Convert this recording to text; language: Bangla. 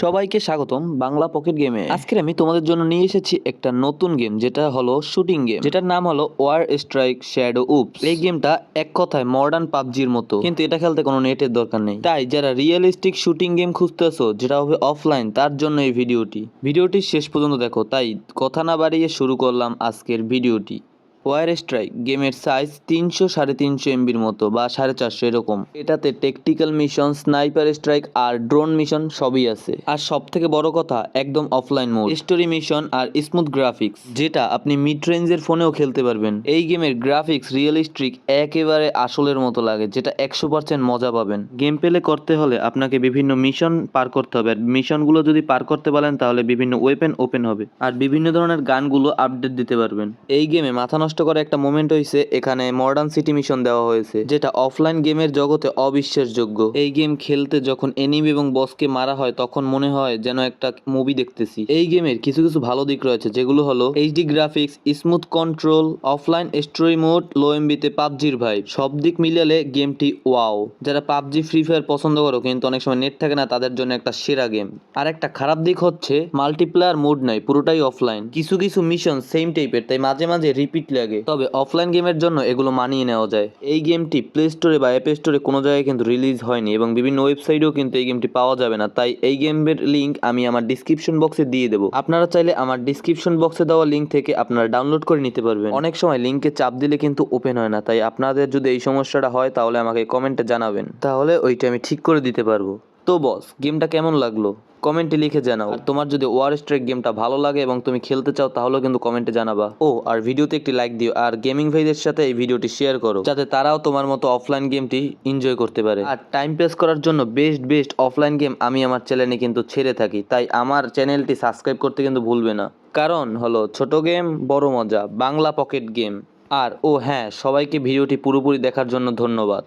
সবাইকে স্বাগতম বাংলা পকেট গেমে। আজকে আমি তোমাদের জন্য নিয়ে এসেছি একটা নতুন গেম, যেটা হলো শুটিং গেম। যেটার নাম হলো ওয়ার স্ট্রাইক শ্যাডো উপস। এই গেমটা এক কথায় মডার্ন পাবজির মতো। কিন্তু এটা খেলতে কোনো নেটের দরকার নেই। তাই যারা রিয়েলিস্টিক শুটিং গেম খুঁজতেছো, যেটা হবে অফলাইন তার জন্য এই ভিডিওটি। ভিডিওটি শেষ পর্যন্ত দেখো। তাই কথা না বাড়িয়ে শুরু করলাম আজকের ভিডিওটি। ওয়ার স্ট্রাইক গেমের সাইজ তিনশো সাড়ে তিনশো এমবির মতো বা সাড়ে চারশো এরকম। এটাতে টেকটিক্যাল মিশন স্নাইপার স্ট্রাইক আর ড্রোন মিশন সবই আছে। আর সব থেকে বড় কথা, একদম অফলাইন মোড স্টোরি মিশন আর স্মুথ গ্রাফিক্স যেটা আপনি মিড রেঞ্জের ফোনেও খেলতে পারবেন। এই গেমের গ্রাফিক্স রিয়েলিস্টিক একেবারে আসলের মতো লাগে, যেটা একশো পার্সেন্ট মজা পাবেন। গেম পেলে করতে হলে আপনাকে বিভিন্ন মিশন পার করতে হবে। আর মিশনগুলো যদি পার করতে পারেন, তাহলে বিভিন্ন ওয়েপেন ওপেন হবে। আর বিভিন্ন ধরনের গানগুলো আপডেট দিতে পারবেন। এই গেমে মাথা নষ্ট করা একটা মোমেন্ট হয়েছে এখানে মডার্ন সিটি মিশন দেওয়া হয়েছে, যেটা অফলাইন গেমের জগতে অবিশ্বাসযোগ্য। এই গেম খেলতে যখন এনিমি এবং বসকে মারা হয়, তখন মনে হয় যেন একটা মুভি দেখতেছি। এই গেমের কিছু কিছু ভালো দিক রয়েছে, যেগুলো হলো HD graphics smooth control offline story mode low এমবিতে পাবজির ভাই সব দিক মিলালে গেমটি ওয়াও যারা পাবজি ফ্রি ফায়ার পছন্দ করো, কিন্তু অনেক সময় নেট থাকে না, তাদের জন্য একটা সেরা গেম আর একটা খারাপ দিক হচ্ছে মাল্টিপ্লেয়ার মোড নাই, পুরোটাই অফলাইন কিছু কিছু মিশন সেম টাইপের তাই মাঝে মাঝে রিপিট লাগে তবে অফলাইন গেমের জন্য এগুলো মানিয়ে নেওয়া যায়। এই গেমটি প্লে স্টোরে বা অ্যাপ স্টোরে কোনো জায়গায় কিন্তু রিলিজ হয়নি এবং বিভিন্ন ওয়েবসাইটেও কিন্তু এই গেমটি পাওয়া যাবে না। তাই এই গেমের লিঙ্ক আমি আমার ডিসক্রিপশন বক্সে দিয়ে দেবো। আপনারা চাইলে আমার ডিসক্রিপশন বক্সে দেওয়া লিঙ্ক থেকে আপনারা ডাউনলোড করে নিতে পারবেন। অনেক সময় লিঙ্কে চাপ দিলে কিন্তু ওপেন হয় না। তাই আপনাদের যদি এই সমস্যাটা হয়, তাহলে আমাকে কমেন্টে জানাবেন। তাহলে ওইটা আমি ঠিক করে দিতে পারব। তো বস, গেমটা কেমন লাগল? কমেন্টে লিখে জানাও। তোমার যদি ওয়ার স্ট্রাইক গেমটা ভালো লাগে এবং তুমি খেলতে চাও, তাহলেও কিন্তু কমেন্টে জানাবা। ও, আর ভিডিওতে একটি লাইক দিও। আর গেমিং ভাইদের সাথে এই ভিডিওটি শেয়ার করো, যাতে তারাও তোমার মতো অফলাইন গেমটি এনজয় করতে পারে। আর টাইম পাস করার জন্য বেস্ট বেস্ট অফলাইন গেম আমি আমার চ্যানেলে কিন্তু ছেড়ে থাকি। তাই আমার চ্যানেলটি সাবস্ক্রাইব করতে কিন্তু ভুলবে না। কারণ হলো, ছোট গেম বড় মজা, বাংলা পকেট গেম আর ও হ্যাঁ সবাইকে ভিডিওটি পুরোপুরি দেখার জন্য ধন্যবাদ।